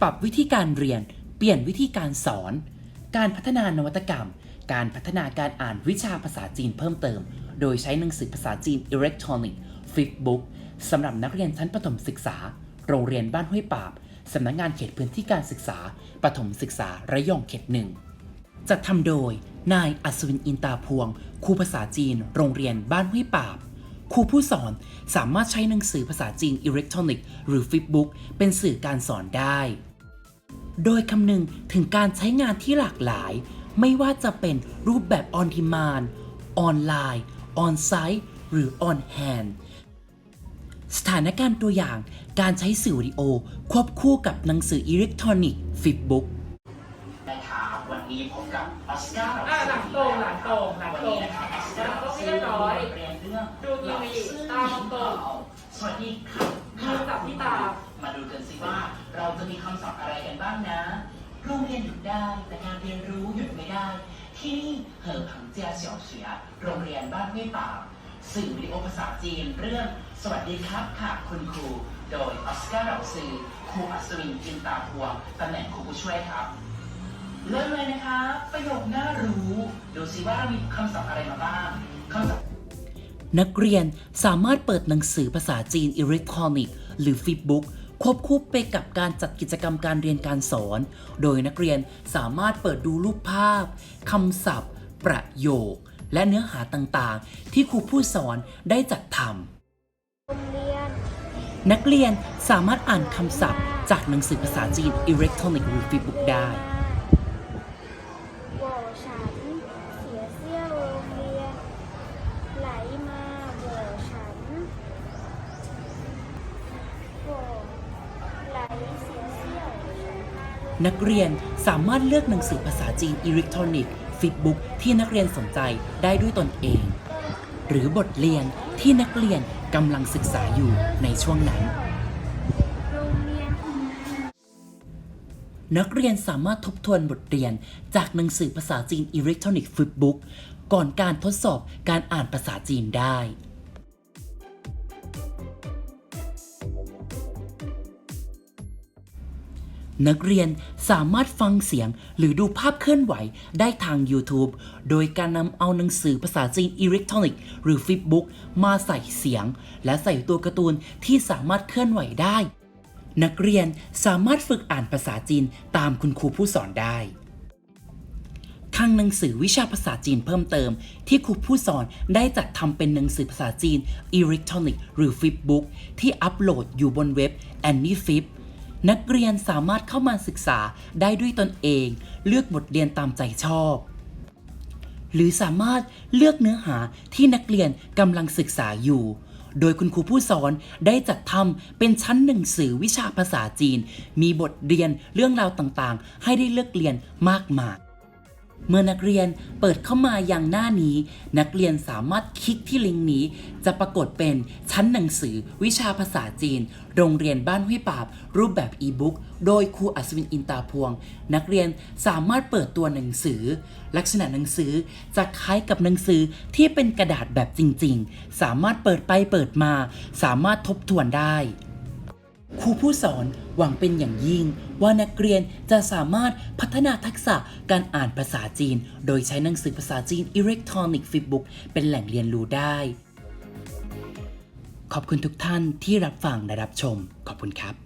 ปรับวิธีการเรียน เปลี่ยนวิธีการสอน การพัฒนานวัตกรรม การพัฒนาการอ่านวิชาภาษาจีนเพิ่มเติม โดยใช้หนังสือภาษาจีนอิเล็กทรอนิกส์ฟิกบุ๊กสำหรับนักเรียนชั้นประถมศึกษา โรงเรียนบ้านห้วยปาบสำนักงานเขตพื้นที่การศึกษาประถมศึกษาระยองเขตหนึ่งจัดทำโดย นายอัศวินอินตาพวง ครูภาษาจีน โรงเรียนบ้านห้วยปาบ ครูผู้สอนสามารถใช้หนังสือภาษาจีนอิเล็กทรอนิกส์หรือฟิกบุ๊กเป็นสื่อการสอนได้ โดยคำนึงถึงการใช้งานที่หลากหลาย ไม่ว่าจะเป็นรูปแบบ on demand ออนไลน์ on site หรือ on hand สถานการณ์ตัวอย่างการใช้สื่อวิดีโอ ควบคู่กับหนังสืออิเล็กทรอนิกส์ฟิกบุ๊กนะครับวันนี้พบกับออสการ์อะหลังตรงหลังตรงหลังตรงวันนี้นะครับออสการ์หลังตรงให้เรียบร้อยเรียนเรื่องดูทีวีตามตรง ส วัสดีครับมือจับที่ตา มาดูกันสิว่าเราจะมีคำศัพท์อะไรกันบ้างนะ โรงเรียนหยุดได้แต่การเรียนรู้หยุดไม่ได้ ที่นี่เหอผังเจียเฉียวเฉีย โรงเรียนบ้านห้วยป่าสื่อวิดีโอภาษาจีนเรื่อง สวัสดีครับค่ะคุณครู โดยออสการ์เหล่าซือครูอัศวินจินตาพวงตำแหน่งครูผู้ช่วยครับ เริ่มเลยนะคะ ประโยคน่ารู้ ดูสิว่าเรามีคำศัพท์อะไรมาบ้างคำศัพท์ นักเรียนสามารถเปิดหนังสือภาษาจีนอิเล็กทรอนิกส์หรือฟิกบุ๊กควบคู่ไปกับการจัดกิจกรรมการเรียนการสอน โดยนักเรียนสามารถเปิดดูรูปภาพคำศัพท์ ประโยค และเนื้อหาต่างๆ ที่ครูผู้สอนได้จัดทโรงเรียนำนักเรียนสามารถอ่านคำศัพท์ จากหนังสือภาษาจีนอิเล็กทรอนิกส์หรือฟิกบุ๊กได้ นักเรียนสามารถเลือกหนังสือภาษาจีนอิเล็กทรอนิกส์ฟิกบุ๊กที่นักเรียนสนใจได้ด้วยตนเอง หรือบทเรียนที่นักเรียนกำลังศึกษาอยู่ในช่วงนั้น นักเรียนสามารถทบทวนบทเรียนจากหนังสือภาษาจีนอิเล็กทรอนิกส์ฟิกบุ๊กก่อนการทดสอบการอ่านภาษาจีนได้ นักเรียนสามารถฟังเสียงหรือดูภาพเคลื่อนไหวได้ทาง YouTube โดยการนำเอาหนังสือภาษาจีนอิเล็กทรอนิกส์หรือฟิกบุ๊กมาใส่เสียง และใส่ตัวการ์ตูนที่สามารถเคลื่อนไหวได้ นักเรียนสามารถฝึกอ่านภาษาจีนตามคุณครูผู้สอนได้ข้างหนังสือวิชาภาษาจีนเพิ่มเติม ที่ครูผู้สอนได้จัดทำเป็นหนังสือภาษาจีนอิเล็กทรอนิกส์หรือฟิปบุ๊กที่อัปโหลดอยู่บนเว็บ AnyFip นักเรียนสามารถเข้ามาศึกษาได้ด้วยตนเอง เลือกบทเรียนตามใจชอบ หรือสามารถเลือกเนื้อหาที่นักเรียนกำลังศึกษาอยู่ โดยคุณครูผู้สอนได้จัดทำเป็นชั้นหนังสือวิชาภาษาจีน มีบทเรียนเรื่องราวต่างๆ ให้ได้เลือกเรียนมากมาย เมื่อนักเรียนเปิดเข้ามาอย่างหน้านี้ นักเรียนสามารถคลิกที่ลิงก์นี้ จะปรากฏเป็นชั้นหนังสือ วิชาภาษาจีน โรงเรียนบ้านห้วยปาบ รูปแบบอีบุ๊กโดยครูอัศวินอินตาพวง นักเรียนสามารถเปิดตัวหนังสือ ลักษณะหนังสือจะคล้ายกับหนังสือที่เป็นกระดาษแบบจริง ๆ สามารถเปิดไปเปิดมา สามารถทบทวนได้ ครูผู้สอนหวังเป็นอย่างยิ่ง ว่านักเรียนจะสามารถพัฒนาทักษะการอ่านภาษาจีน โดยใช้หนังสือภาษาจีนอิเล็กทรอนิกส์ฟิบบุ๊กเป็นแหล่งเรียนรู้ได้ ขอบคุณทุกท่านที่รับฟังและรับชม ขอบคุณครับ